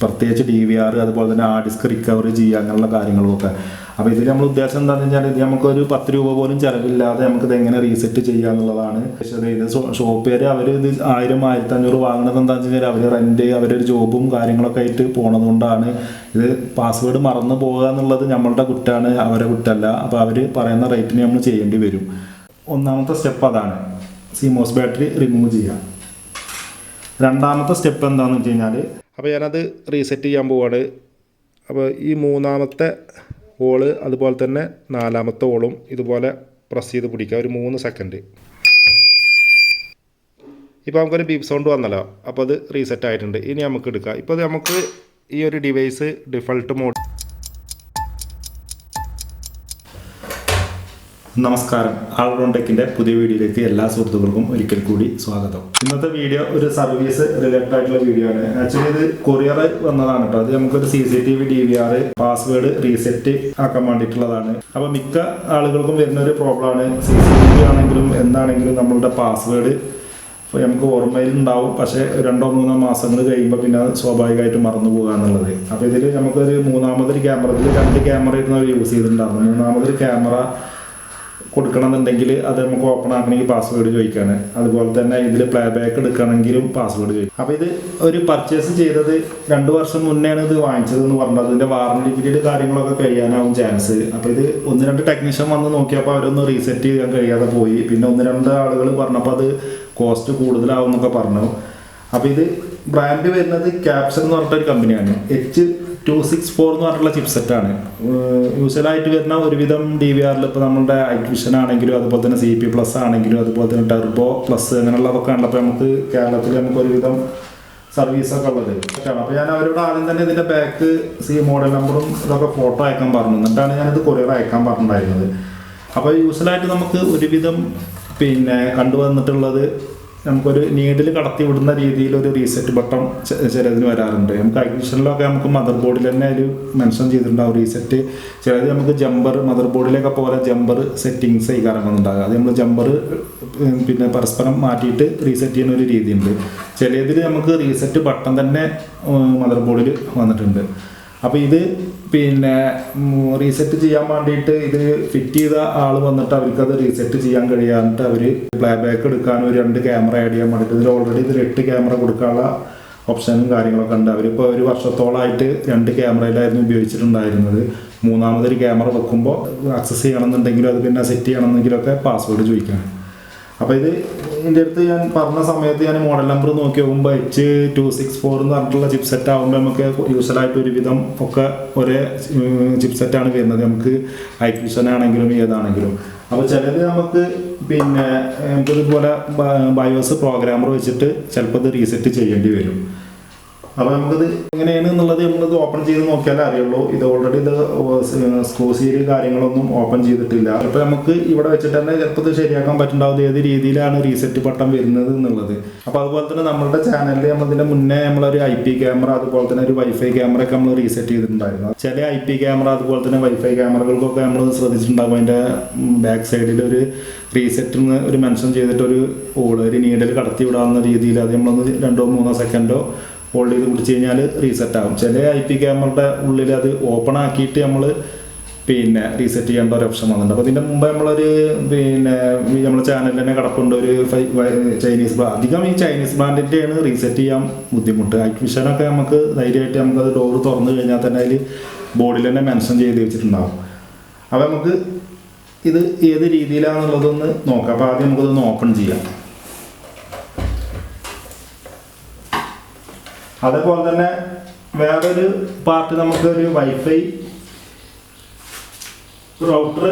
പ്രത്യേകിച്ച് D V R അതുപോലെ തന്നെ ആ ഡിസ്ക് റിക്കവറി ചെയ്യുക അങ്ങനെയുള്ള കാര്യങ്ങളൊക്കെ. അപ്പോൾ ഇതിൽ നമ്മൾ ഉദ്ദേശം എന്താണെന്ന് വെച്ചാൽ ഇത് നമുക്കൊരു പത്ത് രൂപ പോലും ചിലവില്ലാതെ നമുക്കിത് എങ്ങനെ റീസെറ്റ് ചെയ്യുക എന്നുള്ളതാണ്. പക്ഷേ ഇത് ഷോപ്പുകാർ അവർ ഇത് ആയിരം ആയിരത്തി അഞ്ഞൂറ് വാങ്ങുന്നത് എന്താണെന്ന് വെച്ചാൽ അവർ റെന്റ് അവരൊരു ജോബും കാര്യങ്ങളൊക്കെ ആയിട്ട് പോണതുകൊണ്ടാണ്. ഇത് പാസ്വേഡ് മറന്നു പോകുക എന്നുള്ളത് നമ്മളുടെ കുട്ടാണ് അവരെ കുട്ടല്ല അപ്പോൾ അവർ പറയുന്ന റേറ്റിന് നമ്മൾ ചെയ്യേണ്ടി വരും. ഒന്നാമത്തെ സ്റ്റെപ്പ് അതാണ് സിമോസ് ബാറ്ററി റിമൂവ് ചെയ്യുക. രണ്ടാമത്തെ സ്റ്റെപ്പ് എന്താണെന്ന് വെച്ച് കഴിഞ്ഞാൽ അപ്പോൾ ഞാനത് റീസെറ്റ് ചെയ്യാൻ പോവാണ്. അപ്പോൾ ഈ മൂന്നാമത്തെ ഓൾ അതുപോലെ തന്നെ നാലാമത്തെ ഓളും ഇതുപോലെ പ്രസ് ചെയ്ത് പിടിക്കുക ഒരു മൂന്ന് സെക്കൻഡ് ഇപ്പോൾ നമുക്കൊരു ബീപ് സൗണ്ട് വന്നല്ലോ. അപ്പോൾ അത് റീസെറ്റ് ആയിട്ടുണ്ട്. ഇനി നമുക്ക് എടുക്കാം. ഇപ്പോൾ നമുക്ക് ഈ ഒരു ഡിവൈസ് ഡിഫൾട്ട് മോഡ് നമസ്കാരം. ആൾറൗണ്ട് ടെക്കിന്റെ പുതിയ വീഡിയോയിലേക്ക് എല്ലാ സുഹൃത്തുക്കൾക്കും ഒരിക്കൽ കൂടി സ്വാഗതം. ഇന്നത്തെ വീഡിയോ ഒരു സർവീസ് റിലേറ്റഡ് ആയിട്ടുള്ള വീഡിയോ ആണ്. ആക്ച്വലി ഇത് കൊറിയർ വന്നതാണ് കേട്ടോ. അത് നമുക്കൊരു C C T V D V R password reset ആക്കാൻ വേണ്ടിയിട്ടുള്ളതാണ്. അപ്പൊ മിക്ക ആളുകൾക്കും വരുന്ന ഒരു പ്രോബ്ലമാണ് സി സി ടി വി ആണെങ്കിലും എന്താണെങ്കിലും നമ്മളുടെ പാസ്വേഡ് അപ്പോൾ നമുക്ക് ഓർമ്മയിൽ ഉണ്ടാവും പക്ഷേ രണ്ടോ മൂന്നോ മാസങ്ങൾ കഴിയുമ്പോൾ പിന്നെ അത് സ്വാഭാവികമായിട്ട് മറന്നു പോകുക എന്നുള്ളത്. അപ്പോൾ ഇതിൽ നമുക്കൊരു മൂന്നാമതൊരു ക്യാമറ ഇതിൽ രണ്ട് ക്യാമറ ഇരുന്ന് യൂസ് ചെയ്തിട്ടുണ്ടായിരുന്നു മൂന്നാമതൊരു ക്യാമറ കൊടുക്കണമെന്നുണ്ടെങ്കിൽ അത് നമുക്ക് ഓപ്പൺ ആക്കണമെങ്കിൽ പാസ്വേഡ് ചോദിക്കാണ്. അതുപോലെ തന്നെ ഇതിൽ പ്ലേ ബാക്ക് എടുക്കണമെങ്കിലും പാസ്വേഡ് ചോദിക്കും. അപ്പോൾ ഇത് ഒരു പർച്ചേസ് ചെയ്തത് രണ്ട് വർഷം മുന്നെയാണ് ഇത് വാങ്ങിച്ചത് എന്ന് പറഞ്ഞത്. ഇതിന്റെ വാറണ്ടി പീരീഡ് കാര്യങ്ങളൊക്കെ കഴിയാനാവും ചാൻസ് അപ്പോൾ ഇത് ഒന്ന് രണ്ട് ടെക്നീഷ്യൻ വന്ന് നോക്കിയപ്പോൾ അവരൊന്ന് റീസെറ്റ് ചെയ്യാൻ കഴിയാതെ പോയി. പിന്നെ ഒന്ന് രണ്ട് ആളുകൾ പറഞ്ഞപ്പോൾ അത് കോസ്റ്റ് കൂടുതലാവും എന്നൊക്കെ പറഞ്ഞു. അപ്പോൾ ഇത് ബ്രാൻഡ് വരുന്നത് ക്യാപ്സൺ എന്ന് പറഞ്ഞിട്ടൊരു കമ്പനിയാണ് എച്ച് ടു സിക്സ് ഫോർ എന്ന് പറഞ്ഞിട്ടുള്ള ചിപ്സെറ്റാണ് യൂസ്വലായിട്ട് വരുന്ന ഒരുവിധം ഡി വി ആറിൽ ഇപ്പോൾ നമ്മുടെ ഐക്വിഷൻ ആണെങ്കിലും അതുപോലെ തന്നെ സി പി പ്ലസ് ആണെങ്കിലും അതുപോലെ തന്നെ ടെർബോ പ്ലസ് അങ്ങനെയുള്ളതൊക്കെ കണ്ടപ്പോൾ നമുക്ക് കേരളത്തിൽ നമുക്ക് ഒരുവിധം സർവീസൊക്കെ ഉള്ളത്. അപ്പോൾ ഞാൻ അവരോട് ആദ്യം തന്നെ ഇതിന്റെ ബാക്ക് സി മോഡൽ നമ്പറും ഇതൊക്കെ ഫോട്ടോ അയക്കാൻ പറഞ്ഞു. എന്നിട്ടാണ് ഞാനിത് കൊറിയർ അയക്കാൻ പറഞ്ഞിട്ടുണ്ടായിരുന്നത്. അപ്പോൾ യൂസ്വലായിട്ട് നമുക്ക് ഒരുവിധം പിന്നെ കണ്ടുവന്നിട്ടുള്ളത് നമുക്കൊരു നീഡിൽ കടത്തി വിടുന്ന രീതിയിൽ ഒരു റീസെറ്റ് ബട്ടൺ ചിലതിന് വരാറുണ്ട്. നമുക്ക് അഗ്നിഷനിലൊക്കെ നമുക്ക് മദർ ബോർഡിൽ തന്നെ ഒരു മെൻഷൻ ചെയ്തിട്ടുണ്ടാവും റീസെറ്റ് ചിലത് നമുക്ക് ജമ്പർ മദർ ബോർഡിലൊക്കെ പോലെ ജമ്പർ സെറ്റിങ്സ് ഈ കറങ്ങുന്നുണ്ടാകും അത് നമ്മൾ ജമ്പർ പിന്നെ പരസ്പരം മാറ്റിയിട്ട് റീസെറ്റ് ചെയ്യുന്ന ഒരു രീതിയുണ്ട്. ചിലതിൽ നമുക്ക് റീസെറ്റ് ബട്ടൺ തന്നെ മദർ ബോർഡിൽ വന്നിട്ടുണ്ട്. അപ്പോൾ ഇത് പിന്നെ റീസെറ്റ് ചെയ്യാൻ വേണ്ടിയിട്ട് ഇത് ഫിറ്റ് ചെയ്ത ആൾ വന്നിട്ട് അവർക്ക് അത് റീസെറ്റ് ചെയ്യാൻ കഴിയാന്നിട്ട് അവർ പ്ലേ ബാക്ക് എടുക്കാൻ ഒരു രണ്ട് ക്യാമറ ആഡ് ചെയ്യാൻ വേണ്ടിയിട്ട് ഇതിൽ ഓൾറെഡി ഇതിൽ എട്ട് ക്യാമറ കൊടുക്കാനുള്ള ഓപ്ഷനും കാര്യങ്ങളൊക്കെ ഉണ്ട്. അവരിപ്പോൾ ഒരു വർഷത്തോളമായിട്ട് രണ്ട് ക്യാമറയിലായിരുന്നു ഉപയോഗിച്ചിട്ടുണ്ടായിരുന്നത്. മൂന്നാമതൊരു ക്യാമറ വെക്കുമ്പോൾ ആക്സസ് ചെയ്യണമെന്നുണ്ടെങ്കിലും അത് പിന്നെ സെറ്റ് ചെയ്യണമെന്നെങ്കിലൊക്കെ പാസ്വേഡ് ചോദിക്കണം. അപ്പോൾ ഇത് എന്റെ അടുത്ത് ഞാൻ പറഞ്ഞ സമയത്ത് ഞാൻ മോഡൽ നമ്പർ നോക്കി നോക്കുമ്പോൾ എച്ച് ടു സിക്സ് ഫോർ എന്ന് പറഞ്ഞിട്ടുള്ള ചിപ്പ് സെറ്റ് ആകുമ്പോൾ നമുക്ക് യൂസ്ഫുള്ളായിട്ട് ഒരുവിധം ഒക്കെ ഒരേ ചിപ്പ് സെറ്റാണ് വരുന്നത്. നമുക്ക് ഐക്വിഷൻ ആണെങ്കിലും ഏതാണെങ്കിലും. അപ്പോൾ ചിലത് നമുക്ക് പിന്നെ നമുക്കിതുപോലെ ബയോസ് പ്രോഗ്രാമർ വെച്ചിട്ട് ചിലപ്പോൾ ഇത് റീസെറ്റ് ചെയ്യേണ്ടി വരും. അപ്പോൾ നമുക്കിത് എങ്ങനെയാണ് എന്നുള്ളത് നമ്മളിത് ഓപ്പൺ ചെയ്ത് നോക്കിയാലേ അറിയുള്ളൂ. ഇത് ഓൾറെഡി ഇത് സ്ക്രൂ സീൽ കാര്യങ്ങളൊന്നും ഓപ്പൺ ചെയ്തിട്ടില്ല. അപ്പോൾ നമുക്ക് ഇവിടെ വെച്ചിട്ട് തന്നെ ഇത് ശരിയാക്കാൻ പറ്റുണ്ടാവും ഏത് രീതിയിലാണ് റീസെറ്റ് ബട്ടൺ വരുന്നത് എന്നുള്ളത്. അപ്പോൾ അതുപോലെ തന്നെ നമ്മുടെ ചാനലിൽ നമ്മളതിന്റെ മുന്നേ നമ്മളൊരു ഐ പി ക്യാമറ അതുപോലെ തന്നെ ഒരു വൈഫൈ ക്യാമറ ഒക്കെ നമ്മൾ റീസെറ്റ് ചെയ്തിട്ടുണ്ടായിരുന്നു. ചില ഐ പി ക്യാമറ അതുപോലെ തന്നെ വൈഫൈ ക്യാമറകൾക്കൊക്കെ നമ്മൾ ശ്രദ്ധിച്ചിട്ടുണ്ടാകും അതിന്റെ ബാക്ക് സൈഡിൽ ഒരു റീസെറ്റ് ഒരു മെൻഷൻ ചെയ്തിട്ടൊരു ഓട് ഒരു നീഡൽ കടത്തി വിടാവുന്ന രീതിയിൽ അത് നമ്മളൊന്ന് രണ്ടോ മൂന്നോ സെക്കൻഡോ ഹോൾഡ് ചെയ്ത് പിടിച്ച് കഴിഞ്ഞാൽ റീസെറ്റ് ആകും. ചില ഐ പി ക്യാമറയുടെ ഉള്ളിൽ അത് ഓപ്പൺ ആക്കിയിട്ട് നമ്മൾ പിന്നെ റീസെറ്റ് ചെയ്യേണ്ട ഒരു ഓപ്ഷൻ വന്നിട്ടുണ്ട്. അപ്പോൾ ഇതിന്റെ മുമ്പ് നമ്മളൊരു പിന്നെ നമ്മുടെ ചാനലിൽ തന്നെ കിടപ്പുണ്ട് ഒരു ചൈനീസ് ബ്രാൻഡ് അധികം ഈ ചൈനീസ് ബ്രാൻഡിന്റെയാണ് റീസെറ്റ് ചെയ്യാൻ ബുദ്ധിമുട്ട്. ഐക്വിഷനൊക്കെ നമുക്ക് ധൈര്യമായിട്ട് നമുക്ക് അത് ഡോർ തുറന്നു കഴിഞ്ഞാൽ തന്നെ അതിൽ ബോർഡിൽ തന്നെ മെൻഷൻ ചെയ്ത് വെച്ചിട്ടുണ്ടാകും അപ്പോൾ നമുക്ക് ഇത് ഏത് രീതിയിലാണെന്നുള്ളതൊന്ന് നോക്കാം. അപ്പോൾ ആദ്യം നമുക്കതൊന്ന് ഓപ്പൺ ചെയ്യാം. അതേപോലെ തന്നെ വേറൊരു പാർട്ട് നമുക്കൊരു വൈഫൈ റൗട്ടർ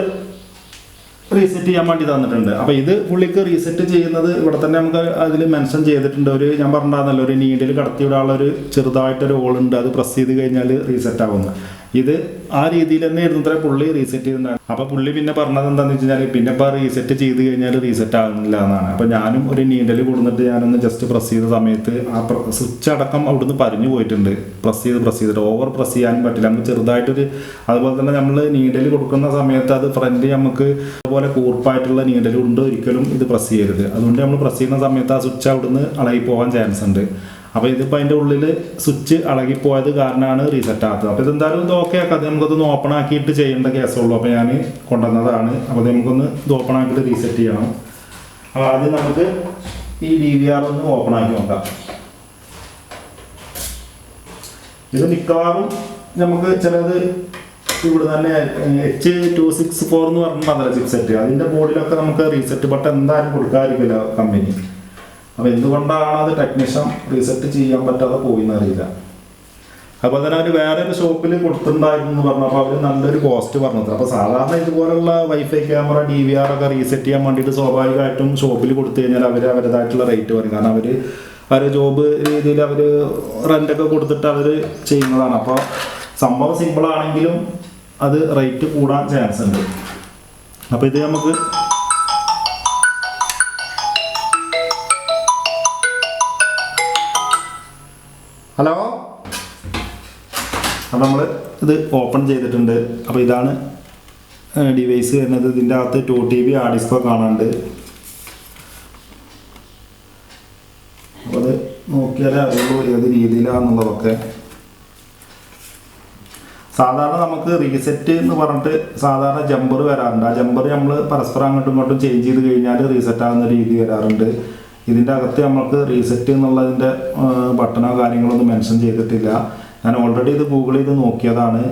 റീസെറ്റ് ചെയ്യാൻ വേണ്ടി തന്നിട്ടുണ്ട്. അപ്പോൾ ഇത് പുള്ളിക്ക് റീസെറ്റ് ചെയ്യുന്നത് ഇവിടെ തന്നെ നമുക്ക് അതിൽ മെൻഷൻ ചെയ്തിട്ടുണ്ട്. ഒരു ഞാൻ പറഞ്ഞിട്ടുണ്ടായിരുന്നല്ലോ ഒരു നീഡിൽ കടത്തി വിടാനുള്ള ഒരു ചെറുതായിട്ടൊരു ഹോൾ ഉണ്ട്. അത് പ്രസ് ചെയ്ത് കഴിഞ്ഞാൽ റീസെറ്റ് ആവുന്നു. ഇത് ആ രീതിയിൽ തന്നെ ഇരുന്നത്ര പുള്ളി റീസെറ്റ് ചെയ്തിട്ടുണ്ടായിരുന്നു അപ്പോൾ പുള്ളി പിന്നെ പറഞ്ഞത് എന്താണെന്ന് വെച്ച് കഴിഞ്ഞാൽ പിന്നെ ഇപ്പോൾ റീസെറ്റ് ചെയ്ത് കഴിഞ്ഞാൽ റീസെറ്റ് ആകുന്നില്ല എന്നാണ്. അപ്പോൾ ഞാനും ഒരു നീഡൽ കൊടുത്തിട്ട് ഞാനൊന്ന് ജസ്റ്റ് പ്രസ് ചെയ്ത സമയത്ത് ആ സ്വിച്ച് അടക്കം അവിടുന്ന് പറഞ്ഞു പോയിട്ടുണ്ട്. പ്രസ് ചെയ്ത് പ്രസ് ചെയ്തിട്ട്. ഓവർ പ്രസ് ചെയ്യാൻ പറ്റില്ല. നമുക്ക് ചെറുതായിട്ടൊരു അതുപോലെ തന്നെ നമ്മൾ നീഡൽ കൊടുക്കുന്ന സമയത്ത് അത് ഫ്രണ്ട് നമുക്ക് അതുപോലെ കൂർപ്പായിട്ടുള്ള നീന്തൽ കൊണ്ട് ഒരിക്കലും ഇത് പ്രസ് ചെയ്യരുത്. അതുകൊണ്ട് നമ്മൾ പ്രസ് ചെയ്യുന്ന സമയത്ത് ആ സ്വിച്ച് അവിടുന്ന് അളകി പോകാൻ ചാൻസ് ഉണ്ട്. അപ്പോൾ ഇതിപ്പോൾ അതിന്റെ ഉള്ളിൽ സ്വിച്ച് ഇളകിപ്പോയത് കാരണമാണ് റീസെറ്റ് ആകാത്തത് അപ്പോൾ ഇതെന്തായാലും ഇത് ഓക്കെ ആക്കാം. അത് നമുക്കൊന്ന് ഓപ്പൺ ആക്കിയിട്ട് ചെയ്യേണ്ട കേസുള്ളൂ അപ്പോൾ ഞാൻ കൊണ്ടുവന്നതാണ്. അപ്പോൾ നമുക്കൊന്ന് ഇത് ഓപ്പൺ ആക്കിയിട്ട് റീസെറ്റ് ചെയ്യണം. അപ്പോൾ ആദ്യം നമുക്ക് ഈ ഡി വി ആർ ഒന്ന് ഓപ്പൺ ആക്കി നോക്കാം. ഇത് മിക്കവാറും നമുക്ക് ചിലത് ഇവിടെ തന്നെ എച്ച് ടു സിക്സ് ഫോർ എന്ന് പറഞ്ഞിട്ടുണ്ടല്ലോ ചിപ്സെറ്റ് അതിന്റെ ബോർഡിലൊക്കെ നമുക്ക് റീസെറ്റ് ബട്ടൺ എന്തായാലും കൊടുക്കാതിരിക്കില്ല കമ്പനി അപ്പോൾ എന്തുകൊണ്ടാണ് അത് ടെക്നീഷ്യൻ റീസെറ്റ് ചെയ്യാൻ പറ്റാതെ പോയിന്ന് അറിയില്ല. അപ്പോൾ തന്നെ അവർ വേറെ ഒരു ഷോപ്പിൽ കൊടുത്തിട്ടുണ്ടായിരുന്നു എന്ന് പറഞ്ഞപ്പോൾ അവർ നല്ലൊരു കോസ്റ്റ് പറഞ്ഞത് അപ്പോൾ സാധാരണ ഇതുപോലുള്ള wifi camera D V R ഒക്കെ റീസെറ്റ് ചെയ്യാൻ വേണ്ടിയിട്ട് സ്വാഭാവികമായിട്ടും ഷോപ്പിൽ കൊടുത്തു കഴിഞ്ഞാൽ അവർ അവരുടേതായിട്ടുള്ള റേറ്റ് പറയും. കാരണം അവർ അവർ ജോബ് രീതിയിൽ അവർ റെന്റൊക്കെ കൊടുത്തിട്ട് അവർ ചെയ്യുന്നതാണ്. അപ്പോൾ സംഭവം സിമ്പിൾ ആണെങ്കിലും അത് റേറ്റ് കൂടാൻ ചാൻസ് ഉണ്ട്. അപ്പോൾ ഇത് നമുക്ക് ഹലോ അപ്പോൾ നമ്മൾ ഇത് ഓപ്പൺ ചെയ്തിട്ടുണ്ട്. അപ്പോൾ ഇതാണ് ഡിവൈസ് വരുന്നത്. ഇതിന്റെ അകത്ത് ടു ടി ബി ആ ഡിസ്കോ കാണാനുണ്ട്. അപ്പോൾ അത് നോക്കിയാലേ അറിയുള്ളൂ ഏത് രീതിയിലാണെന്നുള്ളതൊക്കെ സാധാരണ നമുക്ക് റീസെറ്റ് എന്ന് പറഞ്ഞിട്ട് സാധാരണ ജമ്പർ വരാറുണ്ട്. ആ ജമ്പർ നമ്മൾ പരസ്പരം അങ്ങോട്ടും ഇങ്ങോട്ടും ചേഞ്ച് ചെയ്ത് കഴിഞ്ഞാൽ റീസെറ്റ് ആകുന്ന രീതി വരാറുണ്ട്. ഇതിന്റെ അകത്ത് നമ്മൾക്ക് റീസെറ്റ് എന്നുള്ളതിന്റെ ബട്ടണോ കാര്യങ്ങളോ ഒന്നും മെൻഷൻ ചെയ്തിട്ടില്ല. ഞാൻ ഓൾറെഡി ഇത് ഗൂഗിൾ ചെയ്ത് നോക്കിയതാണ്.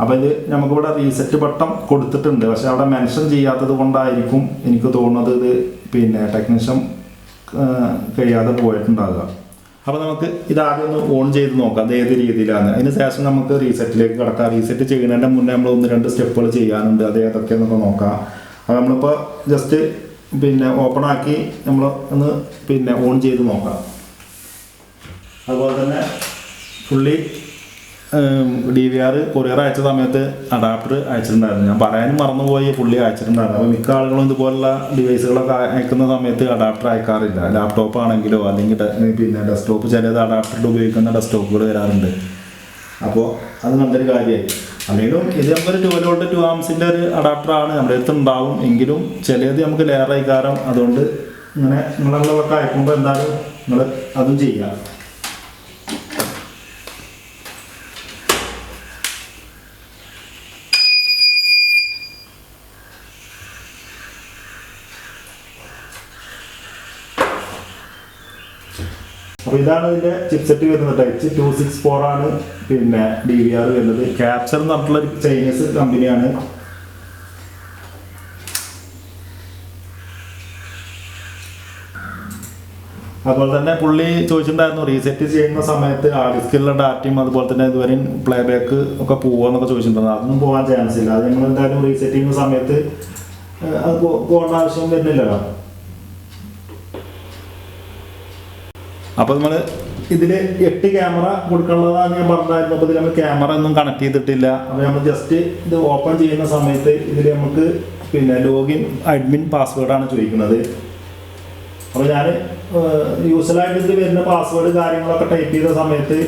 അപ്പോൾ ഇത് നമുക്കിവിടെ റീസെറ്റ് ബട്ടൺ കൊടുത്തിട്ടുണ്ട്. പക്ഷെ അവിടെ മെൻഷൻ ചെയ്യാത്തത് കൊണ്ടായിരിക്കും എനിക്ക് തോന്നുന്നത് ഇത് പിന്നെ ടെക്നീഷ്യൻ കഴിയാതെ പോയിട്ടുണ്ടാകുക അപ്പോൾ നമുക്ക് ഇത് ആദ്യം ഒന്ന് ഓൺ ചെയ്ത് നോക്കാം. അത് ഏത് രീതിയിലാണ്? അതിന് ശേഷം നമുക്ക് റീസെറ്റിലേക്ക് കിടക്കാം. റീസെറ്റ് ചെയ്യുന്നതിന്റെ മുന്നേ നമ്മൾ ഒന്ന് രണ്ട് സ്റ്റെപ്പുകൾ ചെയ്യാനുണ്ട്. അത് ഏതൊക്കെയെന്നൊക്കെ നോക്കാം. അപ്പോൾ നമ്മളിപ്പോൾ ജസ്റ്റ് പിന്നെ ഓപ്പൺ ആക്കി നമ്മൾ ഒന്ന് പിന്നെ ഓൺ ചെയ്ത് നോക്കാം. അതുപോലെ തന്നെ fully D V R courier അയച്ച സമയത്ത് അഡാപ്റ്റർ അയച്ചിട്ടുണ്ടായിരുന്നു. ഞാൻ പറയാനും മറന്നുപോയി പുള്ളി അയച്ചിട്ടുണ്ടായിരുന്നു. അപ്പോൾ മിക്ക ആളുകളും ഇതുപോലുള്ള ഡിവൈസുകളൊക്കെ അയക്കുന്ന സമയത്ത് അഡാപ്റ്റർ അയക്കാറില്ല. ലാപ്ടോപ്പ് ആണെങ്കിലോ അല്ലെങ്കിൽ പിന്നെ ഡെസ്ക്ടോപ്പ് ചിലത് അഡാപ്റ്ററിൽ ഉപയോഗിക്കുന്ന ഡെസ്ക്ടോപ്പുകൾ വരാറുണ്ട്. അപ്പോൾ അത് നല്ലൊരു കാര്യമായി. അല്ലെങ്കിലും ഇത് നമുക്കൊരു ടു വോൾട്ട് ടു ആംസിന്റെ ഒരു അഡാപ്റ്ററാണ് നമ്മുടെ അടുത്ത് ഉണ്ടാവും. എങ്കിലും ചിലത് നമുക്ക് ലെയറായി കാരണം അതുകൊണ്ട് ഇങ്ങനെ നിങ്ങളുള്ളതൊക്കെ അയക്കുമ്പോൾ എന്തായാലും നിങ്ങൾ അതും ചെയ്യാം. അപ്പോൾ ഇതാണ് ഇതിന്റെ ചിപ്സെറ്റ് വരുന്നത് ടച്ച് ടു സിക്സ് ഫോർ ആണ്. പിന്നെ ഡി വി ആർ വരുന്നത്. ക്യാപ്ചർ എന്ന് പറഞ്ഞിട്ടുള്ള ചൈനീസ് കമ്പനിയാണ് അതുപോലെ തന്നെ പുള്ളി ചോദിച്ചിട്ടുണ്ടായിരുന്നു റീസെറ്റ് ചെയ്യുന്ന സമയത്ത് ആ ഡിസ്കിലുള്ള ഡാറ്റയും അതുപോലെ തന്നെ ഇതുവരെയും പ്ലേ ബാക്ക് ഒക്കെ പോവാന്നൊക്കെ ചോദിച്ചിട്ടുണ്ടായിരുന്നു. അതൊന്നും പോകാൻ ചാൻസ് ഇല്ല. അത് നമ്മൾ എന്തായാലും റീസെറ്റ് ചെയ്യുന്ന സമയത്ത് അത് പോകേണ്ട ആവശ്യം വരുന്നില്ലല്ലോ. അപ്പോൾ നമ്മൾ ഇതിൽ എട്ട് ക്യാമറ കൊടുക്കാനുള്ളതാണ് ഞാൻ പറഞ്ഞായിരുന്നു. അപ്പോൾ ഇതിൽ നമ്മൾ ക്യാമറ ഒന്നും കണക്ട് ചെയ്തിട്ടില്ല. അപ്പോൾ നമ്മൾ ജസ്റ്റ് ഇത് ഓപ്പൺ ചെയ്യുന്ന സമയത്ത് ഇതിൽ നമുക്ക് പിന്നെ ലോഗിൻ അഡ്മിൻ പാസ്വേഡാണ് ചോദിക്കുന്നത്. അപ്പോൾ ഞാൻ യൂസ്വലായിട്ട് ഇതിൽ വരുന്ന പാസ്വേഡ് കാര്യങ്ങളൊക്കെ ടൈപ്പ് ചെയ്ത സമയത്ത്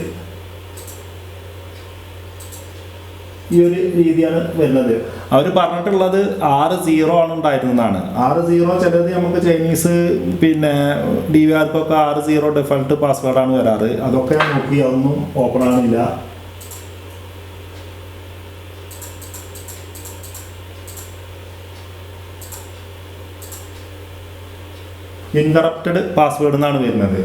ഈ ഒരു രീതിയാണ് വരുന്നത്. അവർ പറഞ്ഞിട്ടുള്ളത് ആറ് സീറോ ആണ് ഉണ്ടായിരുന്നതാണ്. ആറ് സീറോ ചിലത് നമുക്ക് ചൈനീസ് പിന്നെ ഡി വി ആർക്കൊക്കെ ആറ് സീറോ ഡിഫൾട്ട് പാസ്വേഡാണ് വരാറ്. അതൊക്കെ നോക്കി അതൊന്നും ഓപ്പൺ ആണില്ല ഇൻകറപ്റ്റഡ് പാസ്വേഡ് എന്നാണ് വരുന്നത്.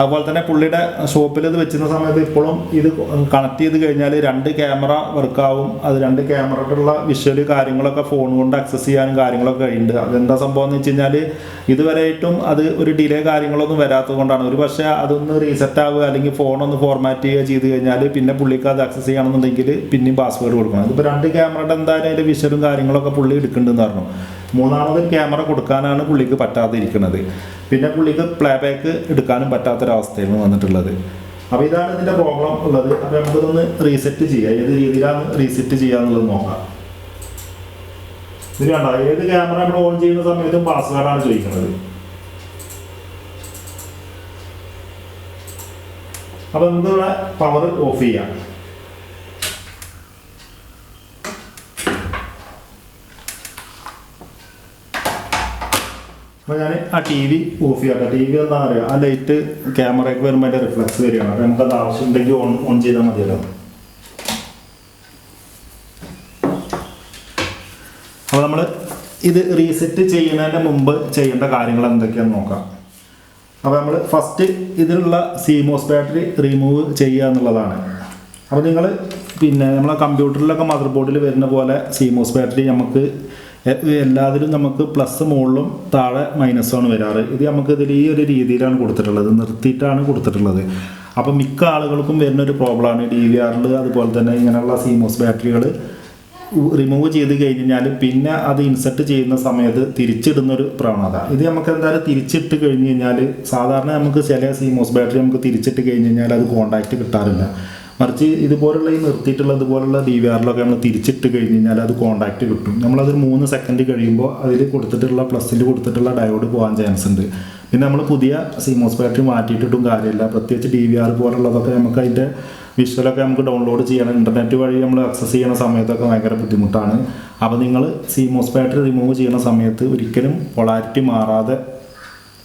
അതുപോലെ തന്നെ പുള്ളിയുടെ ഷോപ്പിൽ ഇത് വെച്ചിരുന്ന സമയത്ത് ഇപ്പോഴും ഇത് കണക്ട് ചെയ്ത് കഴിഞ്ഞാൽ രണ്ട് ക്യാമറ വർക്കാവും അത് രണ്ട് ക്യാമറയുടെ വിഷ്വൽ കാര്യങ്ങളൊക്കെ ഫോൺ കൊണ്ട് അക്സസ് ചെയ്യാനും കാര്യങ്ങളൊക്കെ കഴിയുന്നുണ്ട് അതെന്താ സംഭവം എന്ന് വെച്ച് കഴിഞ്ഞാൽ ഇതുവരെയായിട്ടും അത് ഒരു ഡിലേ കാര്യങ്ങളൊന്നും വരാത്തത് കൊണ്ടാണ്. ഒരു പക്ഷേ അതൊന്ന് റീസെറ്റ് ആവുക അല്ലെങ്കിൽ ഫോൺ ഒന്ന് ഫോർമാറ്റ് ചെയ്യുക ചെയ്ത് കഴിഞ്ഞാൽ പിന്നെ പുള്ളിക്ക് അത് അക്സസ് ചെയ്യണമെന്നുണ്ടെങ്കിൽ പിന്നെയും പാസ്വേഡ് കൊടുക്കണം. ഇതിപ്പോൾ രണ്ട് ക്യാമറയുടെ എന്തായാലും അതിന്റെ വിഷ്വലും കാര്യങ്ങളൊക്കെ പുള്ളി എടുക്കുന്നുണ്ടെന്ന് പറഞ്ഞു. മൂന്നാമത് ക്യാമറ കൊടുക്കാനാണ് പുള്ളിക്ക് പറ്റാതിരിക്കുന്നത് പിന്നെ പുള്ളിക്ക് പ്ലേ ബാക്ക് എടുക്കാനും പറ്റാത്തൊരവസ്ഥയാണ് വന്നിട്ടുള്ളത്. അപ്പോൾ ഇതാണ് ഇതിന്റെ പ്രോബ്ലം ഉള്ളത്. അപ്പോൾ നമുക്കിതൊന്ന് റീസെറ്റ് ചെയ്യാം. ഏത് രീതിയിലാണ് റീസെറ്റ് ചെയ്യാന്നുള്ളത് നോക്കാം. ഇത് കണ്ടോ? ഏത് ക്യാമറ നമ്മൾ ഓൺ ചെയ്യുന്ന സമയത്തും പാസ്വേഡാണ് ചോദിക്കുന്നത്. അപ്പോൾ നമുക്കിവിടെ പവർ ഓഫ് ചെയ്യാം. അപ്പോൾ ഞാൻ ആ ടി വി ഓഫ് ചെയ്യാം ടി വി എന്താ പറയുക ആ ലൈറ്റ് ക്യാമറയ്ക്ക് വരുമ്പോൾ അതിന്റെ റിഫ്ലക്സ് വരികയാണ്. അപ്പോൾ നമുക്കത് ആവശ്യമുണ്ടെങ്കിൽ ഓൺ ഓൺ ചെയ്താൽ മതിയല്ലോ. അപ്പോൾ നമ്മൾ ഇത് റീസെറ്റ് ചെയ്യുന്നതിന്റെ മുമ്പ് ചെയ്യേണ്ട കാര്യങ്ങൾ എന്തൊക്കെയാണെന്ന് നോക്കാം. അപ്പോൾ നമ്മൾ ഫസ്റ്റ് ഇതിലുള്ള സീമോസ് ബാറ്ററി റിമൂവ് ചെയ്യുക എന്നുള്ളതാണ്. അപ്പോൾ നിങ്ങൾ പിന്നെ നമ്മളെ കമ്പ്യൂട്ടറിലൊക്കെ മദർ ബോർഡിൽ വരുന്ന പോലെ സീമോസ് ബാറ്ററി നമുക്ക് എല്ലാത്തിലും നമുക്ക് പ്ലസ് മുകളിലും താഴെ മൈനസുമാണ് വരാറ്. ഇത് നമുക്ക് ഇതിൽ ഈ ഒരു രീതിയിലാണ് കൊടുത്തിട്ടുള്ളത്. നിർത്തിയിട്ടാണ് കൊടുത്തിട്ടുള്ളത്. അപ്പം മിക്ക ആളുകൾക്കും വരുന്ന ഒരു പ്രോബ്ലമാണ് ഡി വി ആറിൽ അതുപോലെ തന്നെ ഇങ്ങനെയുള്ള സീമോസ് ബാറ്ററികൾ റിമൂവ് ചെയ്ത് കഴിഞ്ഞാൽ പിന്നെ അത് ഇൻസെർട്ട് ചെയ്യുന്ന സമയത്ത് തിരിച്ചിടുന്ന ഒരു പ്രവണത. ഇത് നമുക്ക് എന്തായാലും തിരിച്ചിട്ട് കഴിഞ്ഞ് കഴിഞ്ഞാൽ സാധാരണ നമുക്ക് ചില സീമോസ് ബാറ്ററി നമുക്ക് തിരിച്ചിട്ട് കഴിഞ്ഞ് കഴിഞ്ഞാൽ അത് കോണ്ടാക്റ്റ് കിട്ടാറില്ല. മറിച്ച് ഇതുപോലുള്ള ഈ നിർത്തിയിട്ടുള്ള ഇതുപോലുള്ള ഡി വി ആറിലൊക്കെ നമ്മൾ തിരിച്ചിട്ട് കഴിഞ്ഞ് കഴിഞ്ഞാൽ അത് കോൺടാക്റ്റ് കിട്ടും. നമ്മളത് മൂന്ന് സെക്കൻഡ് കഴിയുമ്പോൾ അതിൽ കൊടുത്തിട്ടുള്ള പ്ലസ്സിൽ കൊടുത്തിട്ടുള്ള ഡയോഡ് പോകാൻ ചാൻസ് ഉണ്ട്. പിന്നെ നമ്മൾ പുതിയ സിമോസ് ബാറ്ററി മാറ്റിയിട്ടിട്ടും കാര്യമില്ല. പ്രത്യേകിച്ച് ഡി വി ആർ പോലുള്ളതൊക്കെ നമുക്ക് അതിന്റെ വിഷ്വലൊക്കെ നമുക്ക് ഡൗൺലോഡ് ചെയ്യണം. ഇന്റർനെറ്റ് വഴി നമ്മൾ ആക്സസ് ചെയ്യുന്ന സമയത്തൊക്കെ ഭയങ്കര ബുദ്ധിമുട്ടാണ്. അപ്പോൾ നിങ്ങൾ സിമോസ് ബാറ്ററി റിമൂവ് ചെയ്യുന്ന സമയത്ത് ഒരിക്കലും പൊളാരിറ്റി മാറാതെ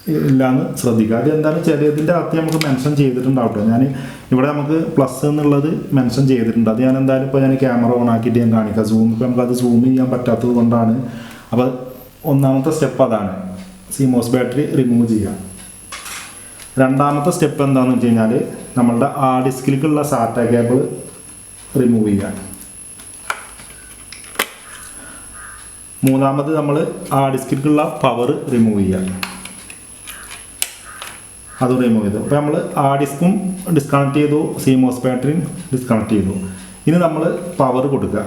ഇല്ലാന്ന് ശ്രദ്ധിക്കുക. അത് എന്തായാലും ചെറിയതിന്റെ അകത്ത് നമുക്ക് മെൻഷൻ ചെയ്തിട്ടുണ്ടാവട്ടോ. ഞാൻ ഇവിടെ നമുക്ക് പ്ലസ് എന്നുള്ളത് മെൻഷൻ ചെയ്തിട്ടുണ്ട്. അത് ഞാൻ എന്തായാലും ഇപ്പോൾ ഞാൻ ക്യാമറ ഓൺ ആക്കിയിട്ട് ഞാൻ കാണിക്കാം. സൂം ഇപ്പോൾ നമുക്കത് സൂം ചെയ്യാൻ പറ്റാത്തത് കൊണ്ടാണ്. അപ്പോൾ ഒന്നാമത്തെ സ്റ്റെപ്പ് അതാണ്. സിമോസ് ബാറ്ററി റിമൂവ് ചെയ്യുക. രണ്ടാമത്തെ സ്റ്റെപ്പ് എന്താണെന്ന് വെച്ച് കഴിഞ്ഞാൽ നമ്മളുടെ ആ ഡിസ്കിലേക്കുള്ള സാറ്റ കേബിൾ റിമൂവ് ചെയ്യുക. മൂന്നാമത് നമ്മൾ ആ ഡിസ്കിലേക്കുള്ള പവർ റിമൂവ് ചെയ്യുക. അത് റിമൂവ് ചെയ്തു. അപ്പോൾ നമ്മൾ ആ ഡിസ്കും ഡിസ്കണക്ട് ചെയ്തു. സിമോസ് ബാറ്ററിയും ഡിസ്കണക്ട് ചെയ്തു. ഇനി നമ്മൾ പവർ കൊടുക്കുക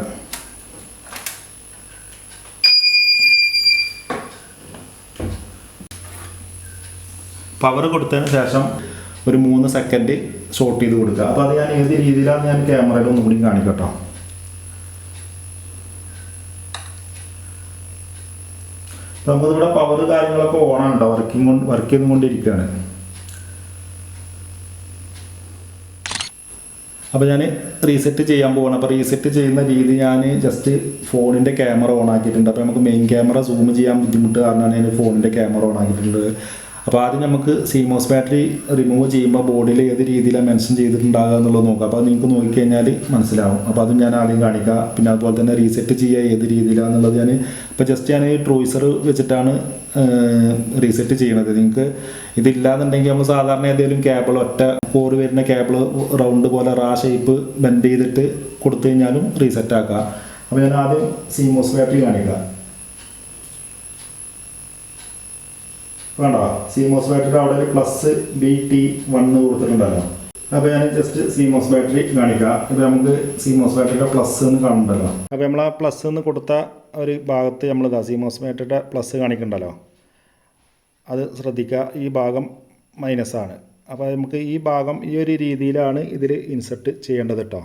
പവർ കൊടുത്തതിന് ശേഷം ഒരു മൂന്ന് സെക്കൻഡ് ഷോട്ട് ചെയ്ത് കൊടുക്കുക അപ്പോൾ അത് ഞാൻ ഏത് രീതിയിലാണ് ഞാൻ ക്യാമറയിൽ ഒന്നും കൂടി കാണിക്കട്ടോ. നമുക്കിവിടെ പവർ കാര്യങ്ങളൊക്കെ ഓണാണ് കേട്ടോ വർക്കിംഗ് കൊണ്ട് വർക്ക് ചെയ്തുകൊണ്ടിരിക്കുകയാണ് അപ്പോൾ ഞാൻ റീസെറ്റ് ചെയ്യാൻ പോകണം അപ്പോൾ റീസെറ്റ് ചെയ്യുന്ന രീതി ഞാൻ ജസ്റ്റ് ഫോണിന്റെ ക്യാമറ ഓൺ ആക്കിയിട്ടുണ്ട്. അപ്പോൾ നമുക്ക് മെയിൻ ക്യാമറ സൂം ചെയ്യാൻ ബുദ്ധിമുട്ട് കാരണമാണ് ഞാൻ ഫോണിന്റെ ക്യാമറ ഓൺ ആക്കിയിട്ടുള്ളത്. അപ്പോൾ ആദ്യം നമുക്ക് സീമോസ് ബാറ്ററി റിമൂവ് ചെയ്യുമ്പോൾ ബോഡിയിൽ ഏത് രീതിയിലാണ് മെൻഷൻ ചെയ്തിട്ടുണ്ടാകുക എന്നുള്ളത് നോക്കാം. അപ്പോൾ നിങ്ങൾക്ക് നോക്കിക്കഴിഞ്ഞാൽ മനസ്സിലാവും. അപ്പോൾ അതും ഞാൻ ആദ്യം കാണിക്കാം. പിന്നെ അതുപോലെ തന്നെ റീസെറ്റ് ചെയ്യുക ഏത് രീതിയിലാണെന്നുള്ളത് ഞാൻ ഇപ്പോൾ ജസ്റ്റ് ഞാൻ ട്രോയ്സർ വെച്ചിട്ടാണ് റീസെറ്റ് ചെയ്യുന്നത് നിങ്ങൾക്ക് ഇതില്ലാന്നുണ്ടെങ്കിൽ നമ്മൾ സാധാരണ ഏതെങ്കിലും കേബിൾ ഒറ്റ കോറ് വരുന്ന കേബിൾ റൗണ്ട് പോലെ റാ ഷേപ്പ് ബെൻഡ് ചെയ്തിട്ട് കൊടുത്തു കഴിഞ്ഞാലും റീസെറ്റ് ആക്കാം. അപ്പോൾ ഞാൻ ആദ്യം സീമോസ് ബാറ്ററി കാണിക്കാം. വേണ്ടോ സീമോസ് ബാറ്ററി അവിടെ ഒരു പ്ലസ് ബി ടി വണ്ണ് കൊടുത്തിട്ടുണ്ടല്ലോ. അപ്പോൾ ഞാൻ ജസ്റ്റ് സീമോസ് ബാറ്ററി കാണിക്കാം. ഇപ്പോൾ നമുക്ക് സീമോസ് ബാറ്ററിയുടെ പ്ലസ് എന്ന് കാണുന്നുണ്ടല്ലോ. അപ്പോൾ നമ്മൾ ആ പ്ലസ് എന്ന് കൊടുത്ത ഒരു ഭാഗത്ത് നമ്മൾ ഇതാ സീമോസ് ബാറ്ററിയുടെ പ്ലസ് കാണിക്കണ്ടല്ലോ. അത് ശ്രദ്ധിക്കുക. ഈ ഭാഗം മൈനസ് ആണ്. അപ്പോൾ നമുക്ക് ഈ ഭാഗം ഈ ഒരു രീതിയിലാണ് ഇതിൽ ഇൻസെർട്ട് ചെയ്യേണ്ടത് കേട്ടോ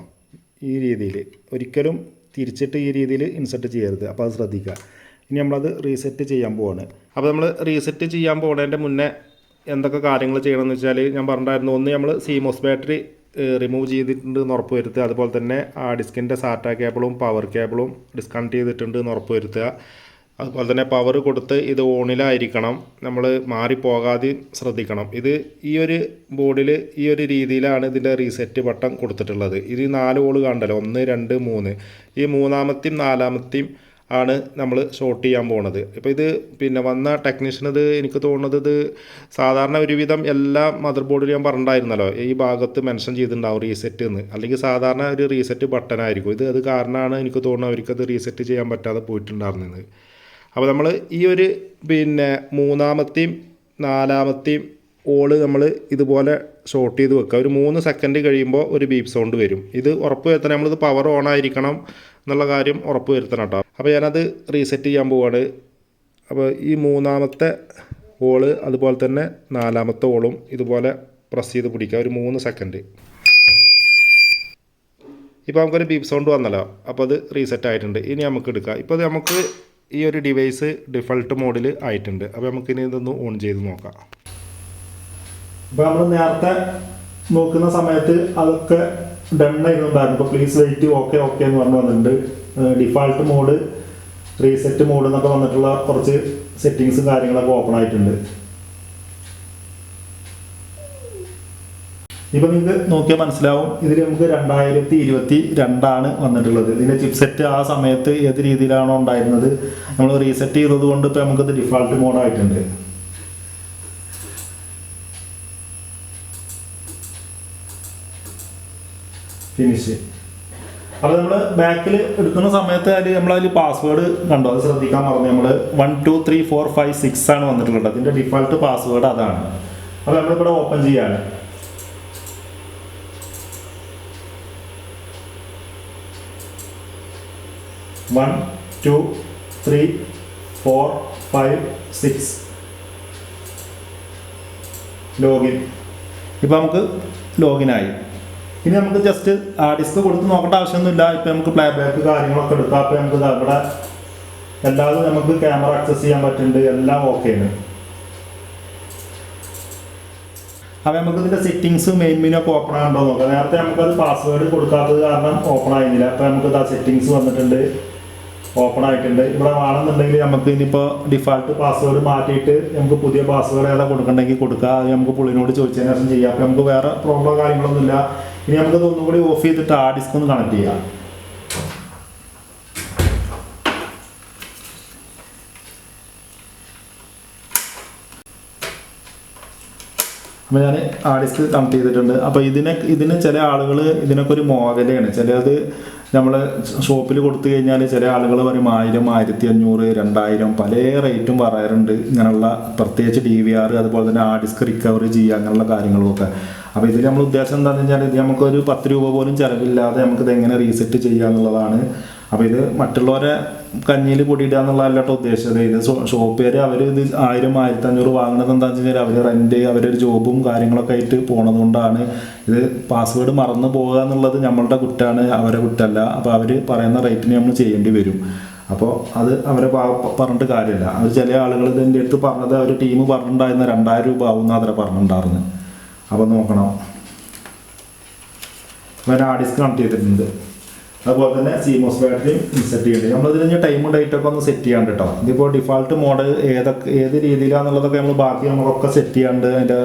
ഈ രീതിയിൽ ഒരിക്കലും തിരിച്ചിട്ട് ഈ രീതിയിൽ ഇൻസെർട്ട് ചെയ്യരുത്. അപ്പോൾ അത് ശ്രദ്ധിക്കുക. ഇനി നമ്മളത് റീസെറ്റ് ചെയ്യാൻ പോവാണ്. അപ്പോൾ നമ്മൾ റീസെറ്റ് ചെയ്യാൻ പോകുന്നതിന്റെ മുന്നേ എന്തൊക്കെ കാര്യങ്ങൾ ചെയ്യണമെന്ന് വെച്ചാൽ ഞാൻ പറഞ്ഞിട്ടുണ്ടായിരുന്നു. ഒന്ന് നമ്മൾ സീമോസ് ബാറ്ററി റിമൂവ് ചെയ്തിട്ടുണ്ട് എന്ന് ഉറപ്പ് വരുത്തുക. അതുപോലെ തന്നെ ആ ഡിസ്കിന്റെ സാറ്റ കേബിളും പവർ കേബിളും ഡിസ്കണക്ട് ചെയ്തിട്ടുണ്ട് എന്ന് ഉറപ്പ് വരുത്തുക. അതുപോലെ തന്നെ പവർ കൊടുത്ത് ഇത് ഓണിലായിരിക്കണം. നമ്മൾ മാറിപ്പോകാതെ ശ്രദ്ധിക്കണം. ഇത് ഈ ഒരു ബോർഡിൽ ഈ ഒരു രീതിയിലാണ് ഇതിന്റെ റീസെറ്റ് ബട്ടൺ കൊടുത്തിട്ടുള്ളത്. ഇത് നാല് ഓൾ കണ്ടല്ലോ. ഒന്ന് രണ്ട് മൂന്ന്. ഈ മൂന്നാമത്തെയും നാലാമത്തെയും ആണ് നമ്മൾ ഷോർട്ട് ചെയ്യാൻ പോകുന്നത് ഇപ്പോൾ ഇത് പിന്നെ വന്ന ടെക്നീഷ്യൻ ഇത് എനിക്ക് തോന്നുന്നത് ഇത് സാധാരണ ഒരുവിധം എല്ലാ മദർ ബോർഡിലും ഞാൻ പറഞ്ഞിട്ടുണ്ടായിരുന്നല്ലോ. ഈ ഭാഗത്ത് മെൻഷൻ ചെയ്തിട്ടുണ്ടാവും റീസെറ്റ് എന്ന്. അല്ലെങ്കിൽ സാധാരണ ഒരു റീസെറ്റ് ബട്ടൺ ആയിരിക്കും. ഇത് അത് കാരണമാണ് എനിക്ക് തോന്നുന്നത് അവർക്കത് റീസെറ്റ് ചെയ്യാൻ പറ്റാതെ പോയിട്ടുണ്ടായിരുന്നത്. അപ്പോൾ നമ്മൾ ഈ ഒരു പിന്നെ മൂന്നാമത്തെയും നാലാമത്തെയും ഓൾ നമ്മൾ ഇതുപോലെ ഷോർട്ട് ചെയ്ത് വെക്കുക. ഒരു മൂന്ന് സെക്കൻഡ് കഴിയുമ്പോൾ ഒരു ബീപ്പ് സൗണ്ട് വരും. ഇത് ഉറപ്പ് വരുത്തണം. നമ്മളിത് പവർ ഓൺ ആയിരിക്കണം എന്നുള്ള കാര്യം ഉറപ്പ് വരുത്തണം കേട്ടോ അപ്പോൾ ഞാനത് റീസെറ്റ് ചെയ്യാൻ പോവാണ്. അപ്പോൾ ഈ മൂന്നാമത്തെ ഓൾ അതുപോലെ തന്നെ നാലാമത്തെ ഓളും ഇതുപോലെ പ്രസ് ചെയ്ത് പിടിക്കുക. ഒരു മൂന്ന് സെക്കൻഡ് ഇപ്പോൾ നമുക്കൊരു ബീപ്പ് സൗണ്ട് വന്നല്ലോ. അപ്പോൾ അത് റീസെറ്റ് ആയിട്ടുണ്ട്. ഇനി നമുക്ക് എടുക്കാം. ഇപ്പോൾ അത് നമുക്ക് ഈ ഒരു ഡിവൈസ് ഡിഫൾട്ട് മോഡിൽ ആയിട്ടുണ്ട്. അപ്പോൾ നമുക്ക് ഇനി ഇതൊന്ന് ഓൺ ചെയ്ത് നോക്കാം. ഇപ്പോൾ നമ്മൾ നേരത്തെ നോക്കുന്ന സമയത്ത് അതൊക്കെ ഡൺ ആയിരുന്നുണ്ടായിരുന്നു ഇപ്പോൾ പ്ലീസ് വെയിറ്റ് ഓക്കെ ഓക്കെ എന്ന് പറഞ്ഞു വന്നിട്ടുണ്ട്. ഡിഫാൾട്ട് മോഡ് റീസെറ്റ് മോഡ് എന്നൊക്കെ വന്നിട്ടുള്ള കുറച്ച് സെറ്റിങ്സും കാര്യങ്ങളൊക്കെ ഓപ്പൺ ആയിട്ടുണ്ട്. ഇപ്പൊ നിങ്ങൾക്ക് നോക്കിയാൽ മനസ്സിലാവും ഇതിൽ നമുക്ക് രണ്ടായിരത്തി ഇരുപത്തി രണ്ടാണ് വന്നിട്ടുള്ളത്. ഇതിന്റെ ചിപ്സെറ്റ് ആ സമയത്ത് ഏത് രീതിയിലാണോ ഉണ്ടായിരുന്നത്. നമ്മൾ റീസെറ്റ് ചെയ്തത് കൊണ്ട് ഇപ്പൊ നമുക്കത് ഡിഫാൾട്ട് മോഡായിട്ടുണ്ട് ഫിനിഷ് അപ്പോൾ നമ്മൾ ബാക്കിൽ എടുക്കുന്ന സമയത്ത് അതിൽ നമ്മൾ അതിൽ പാസ്വേഡ് കണ്ടോ? അത് ശ്രദ്ധിക്കാൻ പറഞ്ഞു നമ്മൾ one two three four five six ആണ് വന്നിട്ടുള്ളത്. അതിന്റെ ഡിഫാൾട്ട് പാസ്വേഡ് അതാണ്. അപ്പോൾ നമ്മളിവിടെ ഓപ്പൺ ചെയ്യാണ്. One two three four five six. Login. ഇപ്പം നമുക്ക് ലോഗിനായി ഇനി നമുക്ക് ജസ്റ്റ് ആ ഡിസ്ക് കൊടുത്ത് നോക്കേണ്ട ആവശ്യമൊന്നുമില്ല. ഇപ്പം നമുക്ക് പ്ലേ ബാക്ക് കാര്യങ്ങളൊക്കെ എടുക്കാം. അപ്പം നമുക്ക് അവിടെ എല്ലാതും നമുക്ക് ക്യാമറ ആക്സസ് ചെയ്യാൻ പറ്റുന്നുണ്ട്. എല്ലാം ഓക്കെയാണ് അപ്പം നമുക്ക് ഇതിന്റെ സെറ്റിങ്സ് മെയിൻ മെനു ഒക്കെ ഓപ്പൺ ആകണ്ടോ നോക്കാം. നേരത്തെ നമുക്കത് പാസ്വേഡ് കൊടുക്കാത്തത് കാരണം ഓപ്പൺ ആയിരുന്നില്ല. അപ്പം നമുക്ക് ഇതാ സെറ്റിങ്സ് വന്നിട്ടുണ്ട്. ഓപ്പൺ ആയിട്ടുണ്ട്. ഇവിടെ വേണമെന്നുണ്ടെങ്കിൽ നമുക്ക് ഇനിയിപ്പോൾ ഡിഫാൾട്ട് പാസ്വേഡ് മാറ്റിയിട്ട് നമുക്ക് പുതിയ പാസ്വേഡ് ഏതാ കൊടുക്കണമെങ്കിൽ കൊടുക്കുക അത് നമുക്ക് പുള്ളിനോട് ചോദിച്ചതിന് ശേഷം ചെയ്യാം. അപ്പം നമുക്ക് വേറെ പ്രോബ്ലമോ കാര്യങ്ങളൊന്നും ഇല്ല. ഇനി നമുക്ക് ഒന്നും കൂടി ഓഫ് ചെയ്തിട്ട് ആ ഡിസ്ക് ഒന്ന് കണക്ട് ചെയ്യാം. അപ്പോൾ ഞാൻ ആ ഡിസ്ക് കണക്ട് ചെയ്തിട്ടുണ്ട്. അപ്പോൾ ഇതിനെ ഇതിന് ചില ആളുകൾ ഇതിനൊക്കെ ഒരു മോഹലയാണ് ചിലത് നമ്മൾ ഷോപ്പിൽ കൊടുത്തു കഴിഞ്ഞാൽ ചില ആളുകൾ പറയും ആയിരം ആയിരത്തി അഞ്ഞൂറ് രണ്ടായിരം പല റേറ്റും പറയാറുണ്ട്. ഇങ്ങനെയുള്ള പ്രത്യേകിച്ച് ഡി വി ആർ അതുപോലെ തന്നെ ആ ഡിസ്ക് റിക്കവറി ചെയ്യുക അങ്ങനെയുള്ള കാര്യങ്ങളൊക്കെ. അപ്പോൾ ഇതിൽ നമ്മൾ ഉദ്ദേശം എന്താണെന്ന് വെച്ചാൽ ഇത് നമുക്കൊരു പത്ത് രൂപ പോലും ചിലവില്ലാതെ നമുക്കിത് എങ്ങനെ റീസെറ്റ് ചെയ്യുക എന്നുള്ളതാണ് അപ്പോൾ ഇത് മറ്റുള്ളവരെ കഞ്ഞിയിൽ പൊടിയിടുക എന്നുള്ള അല്ലാട്ടോ ഉദ്ദേശിച്ചത്. ഇത് ഷോപ്പുകാർ അവർ ഇത് ആയിരം ആയിരത്തി അഞ്ഞൂറ് വാങ്ങുന്നത് എന്താണെന്ന് വെച്ച് കഴിഞ്ഞാൽ അവർ റെന്റ് അവരൊരു ജോബും കാര്യങ്ങളൊക്കെ ആയിട്ട് പോണത് കൊണ്ടാണ് ഇത് പാസ്വേഡ് മറന്നു പോകുക എന്നുള്ളത് നമ്മളുടെ കുറ്റാണ് അവരെ കുറ്റമല്ല അപ്പോൾ അവർ പറയുന്ന റേറ്റിന് നമ്മൾ ചെയ്യേണ്ടി വരും. അപ്പോൾ അത് അവരെ പറഞ്ഞിട്ട് കാര്യമില്ല. അവർ ചില ആളുകൾ ഇതിന്റെ അടുത്ത് പറഞ്ഞത് അവർ ടീം പറഞ്ഞിട്ടുണ്ടായിരുന്ന രണ്ടായിരം രൂപ ആവുന്ന അതിനെ പറഞ്ഞിട്ടുണ്ടായിരുന്നു. അപ്പോൾ നോക്കണം. അപ്പോൾ ഡിസ്ക് കണക്ട് ചെയ്തിട്ടുണ്ട്. അതുപോലെ തന്നെ സീമോസ് ബാറ്ററി ഇൻസെറ്റ് ചെയ്യേണ്ടത് നമ്മളിതിന് ഇനി ടൈമും ഡേറ്റ് ഒക്കെ ഒന്ന് സെറ്റ് ചെയ്യാണ്ട് കേട്ടോ ഇതിപ്പോൾ ഡിഫാൾട്ട് മോഡ് ഏതൊക്കെ ഏത് രീതിയിലാണെന്നുള്ളതൊക്കെ നമ്മൾ ബാക്കി നമ്മളൊക്കെ സെറ്റ് ചെയ്യാണ്ട് അതിന്റെ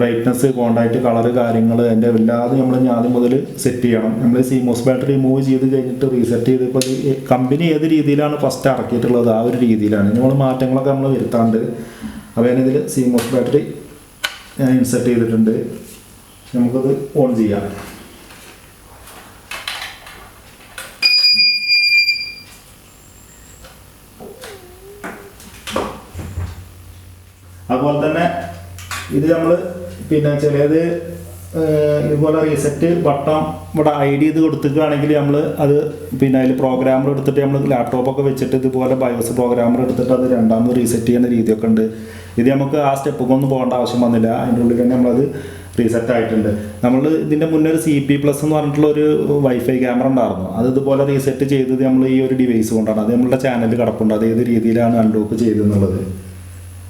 ബ്രൈറ്റ്നസ് കോണ്ടാക്ട് കളർ കാര്യങ്ങൾ അതിന്റെ എല്ലാതും നമ്മൾ ആദ്യം മുതൽ സെറ്റ് ചെയ്യണം. നമ്മൾ സീമോസ് ബാറ്ററി റിമൂവ് ചെയ്ത് കഴിഞ്ഞിട്ട് റീസെറ്റ് ചെയ്ത് ഇപ്പോൾ കമ്പനി ഏത് രീതിയിലാണ് ഫസ്റ്റ് ഇറക്കിയിട്ടുള്ളത്? ആ ഒരു രീതിയിലാണ്. നമ്മൾ മാറ്റങ്ങളൊക്കെ നമ്മൾ വരുത്താണ്ട് അപ്പോൾ ഞാനിതിൽ സീമോസ് ബാറ്ററി ഇൻസെർട്ട് ചെയ്തിട്ടുണ്ട്. നമുക്കത് ഓൺ ചെയ്യാം അതുപോലെ തന്നെ ഇത് നമ്മൾ പിന്നെ ചിലത് ഇതുപോലെ റീസെറ്റ് ബട്ടൺ ഇവിടെ ഐ ഡി ഇത് കൊടുത്തിക്കുകയാണെങ്കിൽ നമ്മൾ അത് പിന്നെ അതിൽ പ്രോഗ്രാമർ എടുത്തിട്ട് നമ്മൾ ലാപ്ടോപ്പൊക്കെ വെച്ചിട്ട് ഇതുപോലെ ബയോസ് പ്രോഗ്രാമർ എടുത്തിട്ട് അത് രണ്ടാമത് റീസെറ്റ് ചെയ്യുന്ന രീതിയൊക്കെ ഉണ്ട്. ഇത് നമുക്ക് ആ സ്റ്റെപ്പൊക്കെ ഒന്നും പോകേണ്ട ആവശ്യം വന്നില്ല. അതിന്റെ ഉള്ളിൽ തന്നെ നമ്മളത് റീസെറ്റ് ആയിട്ടുണ്ട്. നമ്മൾ ഇതിന്റെ മുന്നേ ഒരു സി പി പ്ലസ് എന്ന് പറഞ്ഞിട്ടുള്ള ഒരു വൈഫൈ ക്യാമറ ഉണ്ടായിരുന്നു. അത് ഇതുപോലെ റീസെറ്റ് ചെയ്തത് നമ്മൾ ഈ ഒരു ഡിവൈസ് കൊണ്ടാണ്. അത് നമ്മളുടെ ചാനലിൽ കിടപ്പുണ്ട്. അത് ഏത് രീതിയിലാണ് അൺലോക്ക് ചെയ്തതെന്നുള്ളത്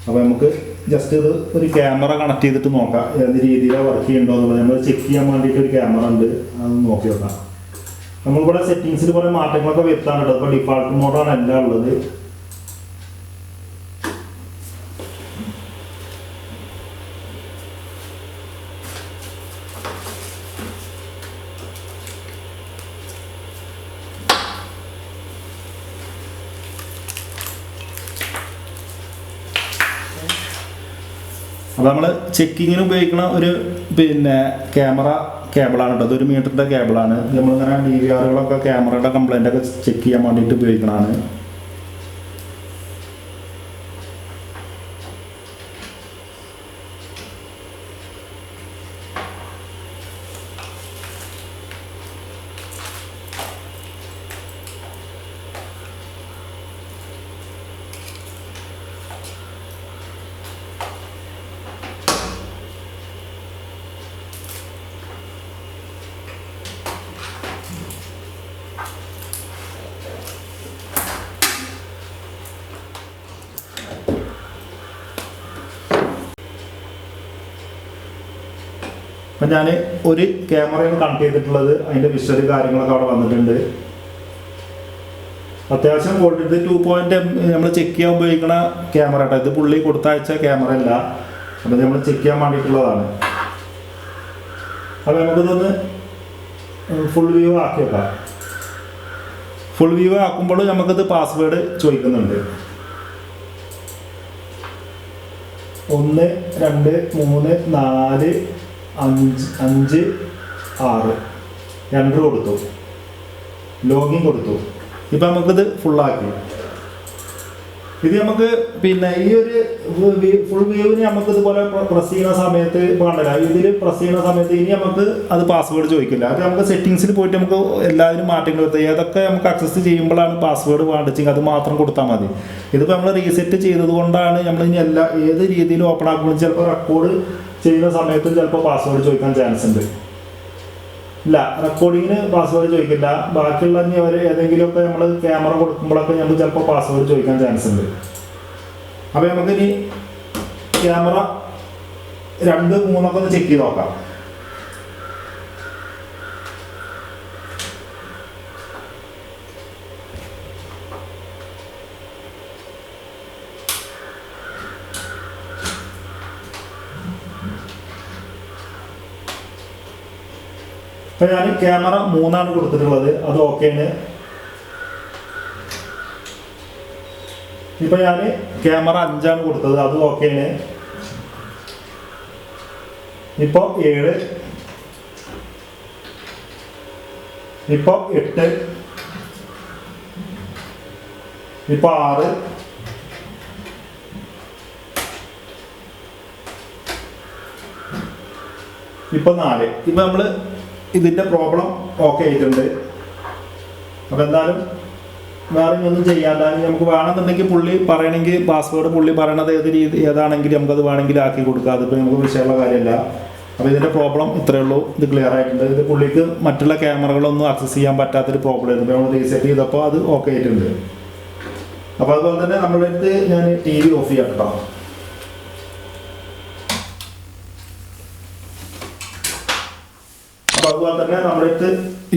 അപ്പോൾ നമുക്ക് ജസ്റ്റ് ഇത് ഒരു ക്യാമറ കണക്ട് ചെയ്തിട്ട് നോക്കാം. ഏത് രീതിയിലാണ് വർക്ക് ചെയ്യുന്നുണ്ടോ എന്നുള്ളത് നമ്മൾ ചെക്ക് ചെയ്യാൻ വേണ്ടിയിട്ട് ഒരു ക്യാമറ ഉണ്ട്. അത് നോക്കി നോക്കാം. നമ്മളിവിടെ സെറ്റിങ്സിൽ കുറേ മാറ്റങ്ങളൊക്കെ വരുത്താനുണ്ട്. ഇപ്പോൾ ഡിഫാൾട്ട് മോഡാണ് എല്ലാം ഉള്ളത്. അപ്പോൾ നമ്മൾ ചെക്കിങ്ങിന് ഉപയോഗിക്കുന്ന ഒരു പിന്നെ ക്യാമറ കേബിളാണ് കേട്ടോ അതൊരു മീറ്ററിന്റെ കേബിളാണ് നമ്മളിങ്ങനെ ഡി വി ആറുകളൊക്കെ ക്യാമറയുടെ കംപ്ലൈന്റ് ഒക്കെ ചെക്ക് ചെയ്യാൻ വേണ്ടിയിട്ട് ഉപയോഗിക്കണതാണ്. അപ്പം ഞാൻ ഒരു ക്യാമറയാണ് കണക്ട് ചെയ്തിട്ടുള്ളത്. അതിന്റെ വിഷ്വൽ കാര്യങ്ങളൊക്കെ അവിടെ വന്നിട്ടുണ്ട്. അത്യാവശ്യം ക്വാളിറ്റി ടു പോയിന്റ് നമ്മൾ ചെക്ക് ചെയ്യാൻ ഉപയോഗിക്കുന്ന ക്യാമറ കേട്ടോ ഇത് പുള്ളി കൊടുത്തയച്ച ക്യാമറ അല്ല. അപ്പം നമ്മൾ ചെക്ക് ചെയ്യാൻ വേണ്ടിയിട്ടുള്ളതാണ്. അപ്പോൾ നമുക്കിതൊന്ന് ഫുൾ വ്യൂ ആക്കി വെക്കാം. ഫുൾ വ്യൂ ആക്കുമ്പോൾ നമുക്കിത് പാസ്വേഡ് ചോദിക്കുന്നുണ്ട്. ഒന്ന് രണ്ട് മൂന്ന് നാല് അഞ്ച് അഞ്ച് ആറ്. രണ്ട് കൊടുത്തു. ലോഗിൻ കൊടുത്തു. ഇപ്പം നമുക്കിത് ഫുള്ളാക്കി ഇത് നമുക്ക് പിന്നെ ഈ ഒരു ഫുൾ വ്യൂവിന് നമുക്ക് ഇതുപോലെ പ്രസ് ചെയ്യുന്ന സമയത്ത് ഇപ്പൊ കണ്ടല്ല ഇതിൽ പ്രസ് ചെയ്യുന്ന സമയത്ത് ഇനി നമുക്ക് അത് പാസ്വേഡ് ചോദിക്കില്ല. അത് നമുക്ക് സെറ്റിങ്സിൽ പോയിട്ട് നമുക്ക് എല്ലാവരും മാറ്റങ്ങൾ വരുത്തുക ഏതൊക്കെ നമുക്ക് അക്സസ് ചെയ്യുമ്പോഴാണ് പാസ്വേഡ് വേണ്ടിച്ചെങ്കിൽ അത് മാത്രം കൊടുത്താൽ മതി. ഇതിപ്പോൾ നമ്മൾ റീസെറ്റ് ചെയ്തത് കൊണ്ടാണ് നമ്മൾ ഇനി എല്ലാ ഏത് രീതിയിൽ ഓപ്പൺ ആക്കുമ്പോൾ ചിലപ്പോൾ റെക്കോർഡ് ചെയ്യുന്ന സമയത്തും ചിലപ്പോൾ പാസ്വേഡ് ചോദിക്കാൻ ചാൻസ് ഉണ്ട്. ഇല്ല റെക്കോർഡിങ്ങിന് പാസ്വേഡ് ചോദിക്കില്ല. ബാക്കിയുള്ള ഏതെങ്കിലുമൊക്കെ നമ്മൾ ക്യാമറ കൊടുക്കുമ്പോഴൊക്കെ നമുക്ക് ചിലപ്പോൾ പാസ്വേഡ് ചോദിക്കാൻ ചാൻസ് ഉണ്ട്. അപ്പോൾ നമുക്കിനി ക്യാമറ രണ്ട് മൂന്നൊക്കെ ഒന്ന് ചെക്ക് ചെയ്ത് നോക്കാം. ഇപ്പൊ ഞാൻ ക്യാമറ മൂന്നാണ് കൊടുത്തിട്ടുള്ളത്. അത് ഓക്കെയാണ് ഇപ്പൊ ഞാൻ ക്യാമറ അഞ്ചാണ് കൊടുത്തത്. അത് ഓക്കെയാണ് ഇപ്പോൾ ഏഴ്. ഇപ്പോൾ എട്ട്. ഇപ്പോൾ ആറ്. ഇപ്പൊ നാല്. ഇപ്പൊ നമ്മൾ ഇതിന്റെ പ്രോബ്ലം ഓക്കെ ആയിട്ടുണ്ട്. അപ്പൊ എന്തായാലും വേറെ ഒന്നും ചെയ്യാണ്ടാണ് നമുക്ക് വേണമെന്നുണ്ടെങ്കിൽ പുള്ളി പറയണമെങ്കിൽ പാസ്വേഡ് പുള്ളി പറയണത് ഏത് രീതി ഏതാണെങ്കിലും നമുക്കത് വേണമെങ്കിൽ ആക്കി കൊടുക്കാം. അതിപ്പോൾ നമുക്ക് വിഷയമുള്ള കാര്യമല്ല. അപ്പോൾ ഇതിന്റെ പ്രോബ്ലം ഇത്രയേ ഉള്ളൂ. ഇത് ക്ലിയർ ആയിട്ടുണ്ട്. ഇത് പുള്ളിക്ക് മറ്റുള്ള ക്യാമറകളൊന്നും ആക്സസ് ചെയ്യാൻ പറ്റാത്തൊരു പ്രോബ്ലം ആയിരുന്നു. അപ്പോൾ നമ്മൾ റീസെറ്റ് ചെയ്തപ്പോൾ അത് ഓക്കെ ആയിട്ടുണ്ട്. അപ്പോൾ അതുപോലെ തന്നെ നമ്മുടെ അടുത്ത് ഞാൻ ടി വി ഓഫ് ചെയ്യാം കേട്ടോ. അതുപോലെ തന്നെ നമ്മുടെ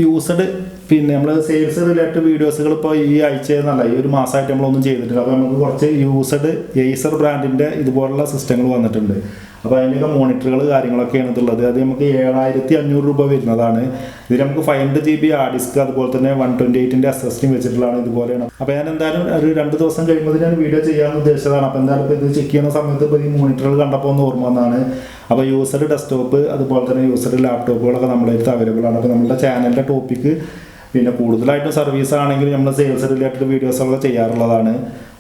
യൂസ്ഡ് പിന്നെ നമ്മൾ സെയിൽസ് റിലേറ്റഡ് വീഡിയോസുകൾ ഇപ്പോൾ ഈ ആഴ്ച എന്നല്ല ഈ ഒരു മാസമായിട്ട് നമ്മളൊന്നും ചെയ്തിട്ടില്ല. അപ്പോൾ നമുക്ക് കുറച്ച് യൂസ്ഡ് എയ്സർ ബ്രാൻഡിന്റെ ഇതുപോലുള്ള സിസ്റ്റങ്ങൾ വന്നിട്ടുണ്ട്. അപ്പോൾ അതിന്റെയൊക്കെ മോണിറ്ററുകൾ കാര്യങ്ങളൊക്കെയാണ് ഇതുള്ളത്. അത് നമുക്ക് ഏഴായിരത്തി അഞ്ഞൂറ് രൂപ വരുന്നതാണ്. ഇതിൽ നമുക്ക് ഫൈവ് ഹൺഡ്രഡ് ജി ബി ആ ഡിസ്ക് അതുപോലെ തന്നെ വൺ ട്വന്റി എയ്റ്റിന്റെ അസസ്റ്റിംഗ് വെച്ചിട്ടുള്ളതാണ് ഇതുപോലെയാണ്. അപ്പോൾ ഞാൻ എന്തായാലും ഒരു രണ്ട് ദിവസം കഴിയുമ്പോൾ ഞാൻ വീഡിയോ ചെയ്യാമെന്ന് ഉദ്ദേശിച്ചതാണ്. അപ്പോൾ എന്തായാലും ഇത് ചെക്ക് ചെയ്യുന്ന സമയത്ത് ഇപ്പോൾ ഈ മോണിറ്ററുകൾ കണ്ടപ്പോൾ ഒന്ന് ഓർമ്മ വന്നതാണ്. അപ്പോൾ യൂസർ ഡെസ്ക്ടോപ്പ് അതുപോലെ തന്നെ യൂസർ ലാപ്ടോപ്പുകളൊക്കെ നമ്മുടെ അടുത്ത് അവൈലബിൾ ആണ്. അപ്പോൾ നമ്മുടെ ചാനലിന്റെ ടോപ്പിക്ക് പിന്നെ കൂടുതലായിട്ടും സർവീസ് ആണെങ്കിൽ നമ്മൾ സെയിൽസ് റിലേറ്റഡ് വീഡിയോസൊക്കെ ചെയ്യാറുള്ളതാണ്.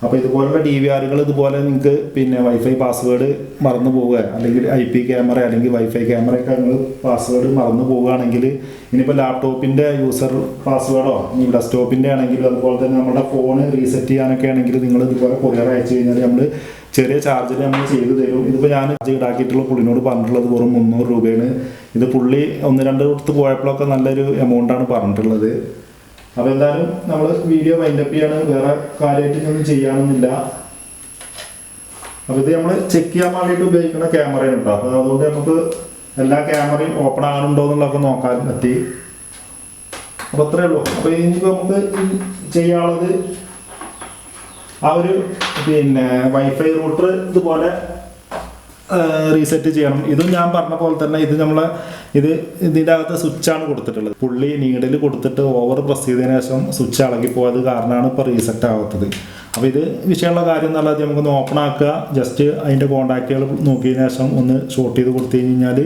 അപ്പോൾ ഇതുപോലുള്ള ഡി വി ആറുകൾ ഇതുപോലെ നിങ്ങൾക്ക് പിന്നെ വൈഫൈ പാസ്വേഡ് മറന്നു പോവുക. അല്ലെങ്കിൽ ഐ പി ക്യാമറ അല്ലെങ്കിൽ വൈഫൈ ക്യാമറയൊക്കെ നിങ്ങൾ പാസ്വേഡ് മറന്നു പോവുകയാണെങ്കിൽ ഇനിയിപ്പോൾ ലാപ്ടോപ്പിന്റെ യൂസർ പാസ്വേഡോ ഇനി ഡെസ്ക്ടോപ്പിന്റെ ആണെങ്കിലും അതുപോലെ തന്നെ നമ്മുടെ ഫോൺ റീസെറ്റ് ചെയ്യാനൊക്കെ ആണെങ്കിൽ നിങ്ങൾ ഇതുപോലെ കൊറിയർ അയച്ചു കഴിഞ്ഞാൽ നമ്മൾ ചെറിയ ചാർജിൽ നമ്മൾ ചെയ്തു തരും. ഇതിപ്പോൾ ഞാൻ ഈടാക്കിയിട്ടുള്ള പുള്ളിനോട് പറഞ്ഞിട്ടുള്ളത് വെറും മുന്നൂറ് രൂപയാണ്. ഇത് പുള്ളി ഒന്ന് രണ്ട് കൊടുത്ത് പോയപ്പോഴൊക്കെ നല്ലൊരു എമൗണ്ടാണ് പറഞ്ഞിട്ടുള്ളത്. അപ്പോൾ എന്തായാലും നമ്മൾ വീഡിയോ വൈൻഡപ്പ് ചെയ്യാണ്. വേറെ കാര്യമായിട്ട് ഒന്നും ചെയ്യാനൊന്നുമില്ല. അപ്പോൾ ഇത് നമ്മൾ ചെക്ക് ചെയ്യാൻ വേണ്ടിയിട്ട് ഉപയോഗിക്കുന്ന ക്യാമറയാണ് കേട്ടോ അപ്പോൾ അതുകൊണ്ട് നമുക്ക് എല്ലാ ക്യാമറയും ഓപ്പൺ ആകുന്നുണ്ടോ എന്നുള്ളതൊക്കെ നോക്കാൻ പറ്റി. അപ്പോൾ അത്രേ ഉള്ളൂ. അപ്പോൾ ഇനിയിപ്പോൾ നമുക്ക് ചെയ്യാനുള്ളത് ആ ഒരു പിന്നെ വൈഫൈ റൂട്ടർ ഇതുപോലെ റീസെറ്റ് ചെയ്യണം. ഇതും ഞാൻ പറഞ്ഞ പോലെ തന്നെ ഇത് നമ്മൾ ഇത് ഇതിന്റെ അകത്ത് സ്വിച്ചാണ് കൊടുത്തിട്ടുള്ളത്. പുള്ളി നീഡിൽ കൊടുത്തിട്ട് ഓവർ പ്രസ് ചെയ്തതിന് ശേഷം സ്വിച്ച് ഇളകിപ്പോയത് കാരണമാണ് ഇപ്പോൾ റീസെറ്റ് ആവാത്തത്. അപ്പോൾ ഇത് വിഷയമുള്ള കാര്യം എന്നുള്ളത് നമുക്കൊന്ന് ഓപ്പൺ ആക്കുക. ജസ്റ്റ് അതിന്റെ കോണ്ടാക്റ്റുകൾ നോക്കിയതിന് ശേഷം ഒന്ന് ഷോർട്ട് ചെയ്ത് കൊടുത്തു കഴിഞ്ഞാൽ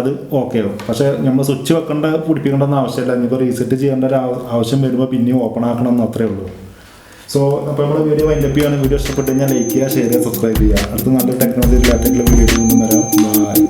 അത് ഓക്കെ ആവും. പക്ഷേ നമ്മൾ സ്വിച്ച് വെക്കേണ്ട പിടിപ്പിക്കേണ്ടെന്ന് ആവശ്യമില്ല. ഇനിയിപ്പോൾ റീസെറ്റ് ചെയ്യേണ്ട ഒരു ആവശ്യം വരുമ്പോൾ പിന്നെയും ഓപ്പൺ ആക്കണം എന്ന് അത്രേ ഉള്ളൂ. സോ അപ്പോൾ നമ്മുടെ വീഡിയോ വൈൻഡപ്പ് ചെയ്യുകയാണ് വീഡിയോ ഇഷ്ടപ്പെട്ട് കഴിഞ്ഞാൽ ലൈക്ക് ചെയ്യുക ഷെയർ ചെയ്യുക സബ്സ്ക്രൈബ് ചെയ്യുക. അടുത്ത നല്ല ടെക്നോളജി റിലേറ്റഡ് വീഡിയോ വരാം. ബൈ